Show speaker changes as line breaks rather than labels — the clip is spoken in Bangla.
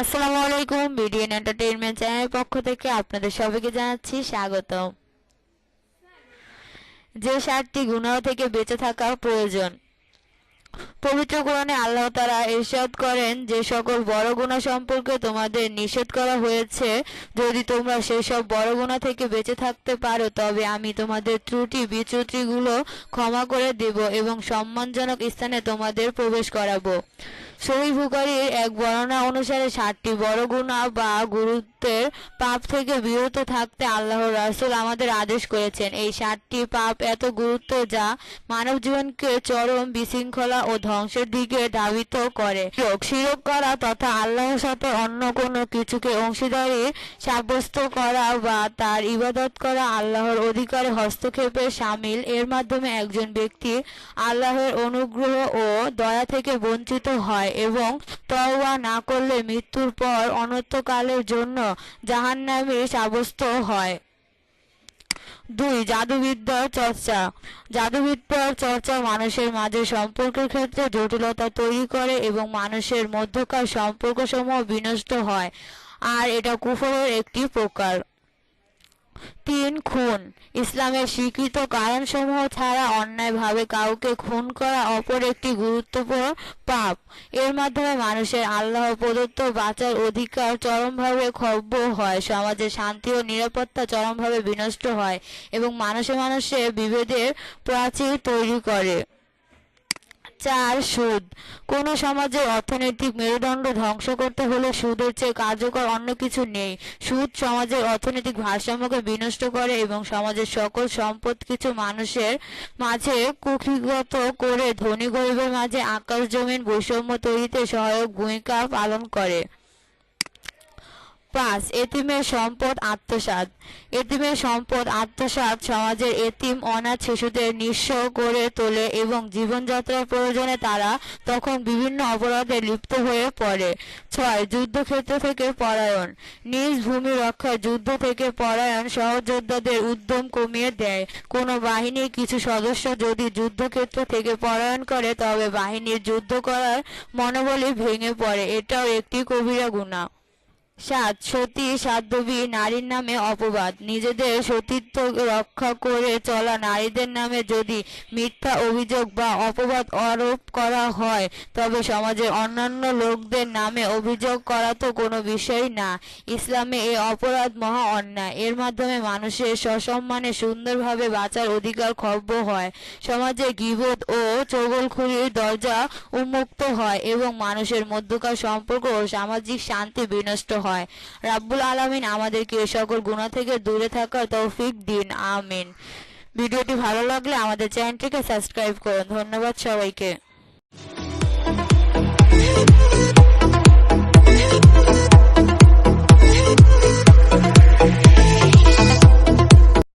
আসসালামু আলাইকুম বিডিএন এন্টারটেইনমেন্ট চ্যানেলের পক্ষ থেকে আপনাদের সবাইকে জানাচ্ছি স্বাগতম। যে সাতটি গুনাহ থেকে বেঁচে থাকা প্রয়োজন। পবিত্র কোরআনে আল্লাহ তারা ইরশাদ করেন যে সকল বড় গুনাহ সম্পর্কে তোমাদের নিষেধ করা হয়েছে, যদি তোমরা সেই সব বড় গুনাহ থেকে বেঁচে থাকতে পারো, তবে আমি তোমাদের ত্রুটি বিচ্যুতিগুলো ক্ষমা করে দেব এবং সম্মানজনক স্থানে তোমাদের প্রবেশ করাবো। সহি বুখারীর এক বর্ণনা অনুসারে সাতটি বড় গুনাহ বা গুরুত্বের পাপ থেকে বিরত থাকতে আল্লাহর রাসূল আমাদের আদেশ করেছেন। এই সাতটি পাপ এত গুরুত্ব যা মানব জীবনকে চরম বিশৃঙ্খলা ও ধ্বংসের দিকে ধাবিত করে। শিরক করা তথা আল্লাহর সাথে অন্য কোনো কিছুকে অংশীদারি সাব্যস্ত করা বা তার ইবাদত করা আল্লাহর অধিকারে হস্তক্ষেপে সামিল। এর মাধ্যমে একজন ব্যক্তি আল্লাহর অনুগ্রহ ও দয়া থেকে বঞ্চিত হয় এবং তওবা না করলে মৃত্যুর পর অনন্তকালের জন্য জাহান্নামী সাব্যস্ত হয়। দুই, জাদুবিদ্যার চর্চা। জাদুবিদ্যার চর্চা মানুষের মাঝে সম্পর্কের ক্ষেত্রে জটিলতা তৈরি করে এবং মানুষের মধ্যকার সম্পর্কসমূহ বিনষ্ট হয়। আর এটা কুফরের একটি প্রকার। তিন খুন। ইসলামের স্বীকৃত কারণসমূহ ছাড়া অন্যায়ভাবে কাউকে খুন করা অপর একটি গুরুত্বপূর্ণ পাপ। এর মাধ্যমে মানুষের আল্লাহ প্রদত্ত বাঁচার অধিকার চরমভাবে ক্ষব্য হয়। সমাজে শান্তি ও নিরাপত্তা চরমভাবে বিনষ্ট হয় এবং মানুষে মানুষে বিভেদের প্রাচীর তৈরি করে। চার সুদ। কোনো সমাজের অর্থনৈতিক মেরুদণ্ড ধ্বংস করতে হলে সুদের চেয়ে কার্যকর অন্য কিছু নেই। সুদ সমাজের অর্থনৈতিক ভারসাম্যকে বিনষ্ট করে এবং সমাজের সকল সম্পদ কিছু মানুষের মাঝে কুক্ষিগত করে ধনী গরিবের মাঝে আকাশ জমিন বৈষম্য তৈরিতে সহায়ক ভূমিকা পালন করে। পাঁচ এতিমের সম্পদ আত্মসাৎ। এতিমের সম্পদ আত্মসাৎ সমাজের এতিম, অনাথ শিশুদের নিঃস্ব করে তোলে এবং জীবনযাত্রার প্রয়োজনে তারা তখন বিভিন্ন অপরাধে লিপ্ত হয়ে পড়ে। ছয়, যুদ্ধক্ষেত্র থেকে পলায়ন নিজ ভূমি রক্ষায় যুদ্ধ থেকে পলায়ন সহযোদ্ধাদের উদ্যম কমিয়ে দেয়। কোনো বাহিনীর কিছু সদস্য যদি যুদ্ধক্ষেত্র থেকে পলায়ন করে, তবে বাহিনীর যুদ্ধ করার মনোবলই ভেঙে পড়ে। এটাও একটি কবিরা গুণা। সাত, সতী সাধ্যবী নারীর নামে অপবাদ। নিজেদের সতীত্ব রক্ষা করে চলা নারীদের নামে যদি মিথ্যা অভিযোগ বা অপবাদ আরোপ করা হয়, তবে সমাজের অন্যান্য লোকদের নামে অভিযোগ করা তো কোনো বিষয় না। ইসলামে এ অপরাধ মহা অন্যায়। এর মাধ্যমে মানুষের সসম্মানে সুন্দরভাবে বাঁচার অধিকার খর্ব হয়। সমাজে গিবত ও চগলখুরির দরজা উন্মুক্ত হয় এবং মানুষের মধ্যকার সম্পর্ক ও সামাজিক শান্তি বিনষ্ট হয় হয়। রাব্বুল আলমিন আমাদেরকে এ সকল গুণা থেকে দূরে থাকার তৌফিক দিন। আমিন। ভিডিওটি ভালো লাগলে আমাদের চ্যানেলটিকে সাবস্ক্রাইব করুন। ধন্যবাদ সবাইকে।